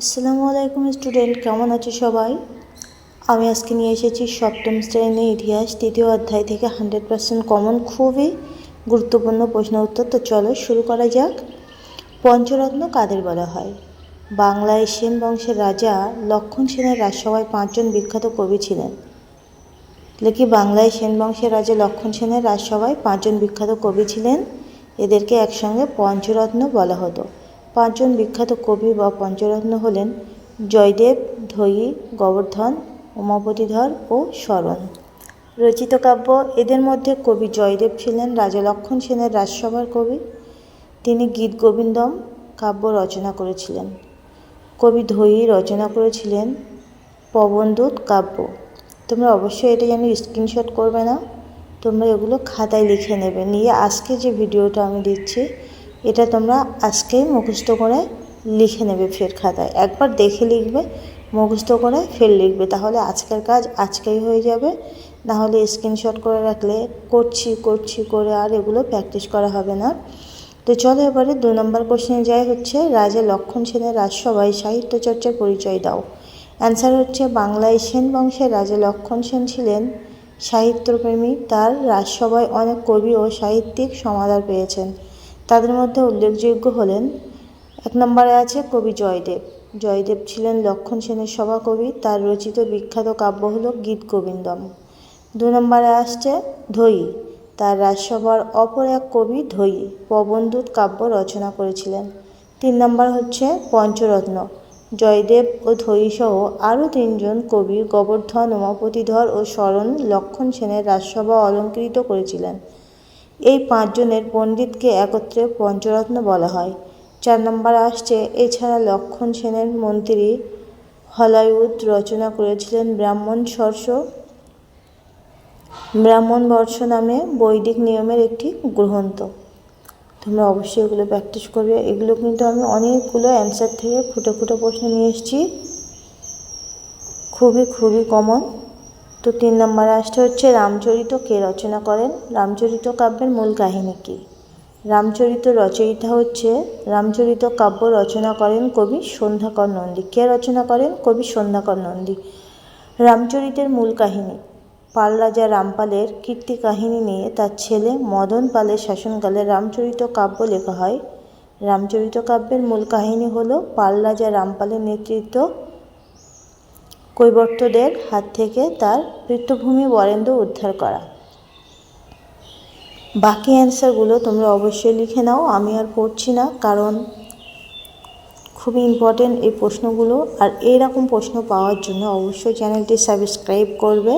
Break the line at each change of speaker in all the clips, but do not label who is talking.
আসসালামু আলাইকুম স্টুডেন্ট, কেমন আছো সবাই? আমি আজকে নিয়ে এসেছি সপ্তম শ্রেণির ইতিহাস, তৃতীয় অধ্যায় থেকে হান্ড্রেড পার্সেন্ট কমন খুবই গুরুত্বপূর্ণ প্রশ্ন উত্তর। তো চলো শুরু করা যাক। পঞ্চরত্ন কাদের বলা হয়? বাংলায় সেন বংশের রাজা লক্ষণ সেনের রাজসভায় পাঁচজন বিখ্যাত কবি ছিলেন। কি বাংলায় সেন বংশের রাজা লক্ষণ সেনের রাজসভায় পাঁচজন বিখ্যাত কবি ছিলেন। এদেরকে একসঙ্গে পঞ্চরত্ন বলা হতো। পাঁচজন বিখ্যাত কবি বা পঞ্চরত্ন হলেন জয়দেব, ধয়ী, গোবর্ধন, উমাপতিধর ও শরণ। রচিত কাব্য এদের মধ্যে কবি জয়দেব ছিলেন রাজা লক্ষণ সেনের রাজসভার কবি। তিনি গীত গোবিন্দম কাব্য রচনা করেছিলেন। কবি ধয়ী রচনা করেছিলেন পবনদূত কাব্য। তোমরা অবশ্যই এটা যেন স্ক্রিনশট করবে না, তোমরা এগুলো খাতায় লিখে নেবে। নিয়ে আজকে যে ভিডিওটা আমি দিচ্ছি এটা তোমরা আজকেই মুখস্থ করে লিখে নেবে ফের খাতায়। একবার দেখে লিখবে, মুখস্থ করে ফের লিখবে। তাহলে আজকের কাজ আজকেই হয়ে যাবে। না হলে স্ক্রিনশট করে রাখলে করছি করছি করে আর এগুলো প্র্যাকটিস করা হবে না। তো চলো এবারে দু নম্বর কোশ্চেনে যাই হচ্ছে, রাজা লক্ষণ সেনের রাজসভায় সাহিত্য চর্চার পরিচয় দাও। অ্যান্সার হচ্ছে, বাংলায় সেন বংশের রাজা লক্ষণ সেন ছিলেন। সাহিত্যপ্রেমী, তার রাজসভায় অনেক কবি ও সাহিত্যিক সমাদর পেয়েছেন। তাদের মধ্যে উল্লেখযোগ্য হলেন, এক নম্বরে আছে কবি জয়দেব। জয়দেব ছিলেন লক্ষণ সেনের সভাকবি, তার রচিত বিখ্যাত কাব্য হল গীত গোবিন্দম। দু নম্বরে আসছে ধয়ী, তার রাজসভার অপর এক কবি ধয়ী, পবনদূত কাব্য রচনা করেছিলেন। তিন নম্বর হচ্ছে পঞ্চরত্ন। জয়দেব ও ধৈসহ আরও তিনজন কবি গোবর্ধন উমাপতিধর ও শরণ লক্ষণ সেনের রাজসভা অলঙ্কৃত করেছিলেন। এই পাঁচজনের পণ্ডিতকে একত্রে পঞ্চরত্ন বলা হয়। চার নম্বর আসছে, এছাড়া লক্ষণ সেনের মন্ত্রী হলায়ুদ রচনা করেছিলেন ব্রাহ্মণ সর্ষ ব্রাহ্মণ বর্ষ নামে বৈদিক নিয়মের একটি গ্রন্থ। তোমরা অবশ্যই এগুলো প্র্যাকটিস করবে। এগুলো কিন্তু আমি অনেকগুলো অ্যান্সার থেকে ফুটে ফুটে প্রশ্ন নিয়ে এসেছি। খুবই খুবই কমন তো তিন নম্বর আসতে হচ্ছে রামচরিত কে রচনা করেন? রামচরিত কাব্যের মূল কাহিনী কী? রামচরিত রচয়িতা হচ্ছে রামচরিত কাব্য রচনা করেন কবি সন্ধ্যাকর নন্দী। কে রচনা করেন? কবি সন্ধ্যাকর নন্দী। রামচরিতের মূল কাহিনী। পাল রাজা রামপালের কীর্তি কাহিনী নিয়ে তার ছেলে মদন পালের শাসনকালে রামচরিত কাব্য লেখা হয়। রামচরিত কাব্যের মূল কাহিনী হল পাল রাজা রামপালের নেতৃত্ব কৈবর্তদের হাত থেকে তার পৃষ্ঠভূমি বরেন্দ্র উদ্ধার করা। বাকি অ্যান্সারগুলো তোমরা অবশ্যই লিখে নাও, আমি আর পড়ছি না, কারণ খুবই ইম্পর্টেন্ট এই প্রশ্নগুলো। আর এইরকম প্রশ্ন পাওয়ার জন্য অবশ্যই চ্যানেলটি সাবস্ক্রাইব করবে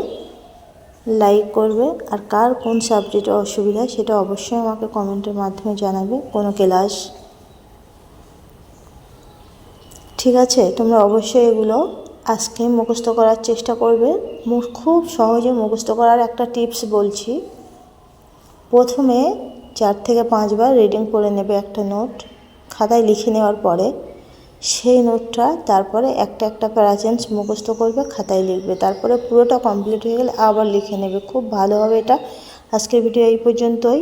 লাইক করবে, আর কার কোন সাবজেক্টে অসুবিধা সেটা অবশ্যই আমাকে কমেন্টের মাধ্যমে জানাবে, কোনো ক্লাস ঠিক আছে, তোমরা অবশ্যই এগুলো আজকে মুখস্থ করার চেষ্টা করবে। খুব সহজে মুখস্থ করার একটা টিপস বলছি। প্রথমে চার থেকে পাঁচবার রিডিং করে নেবে একটা নোট খাতায় লিখে নেওয়ার পরে সেই নোটটা তারপরে একটা একটা প্যারাচেন্স মুখস্থ করবে, খাতায় লিখবে। তারপরে পুরোটা কমপ্লিট হয়ে গেলে আবার লিখে নেবে। খুব ভালো হবে এটা। আজকের ভিডিও এই পর্যন্তই।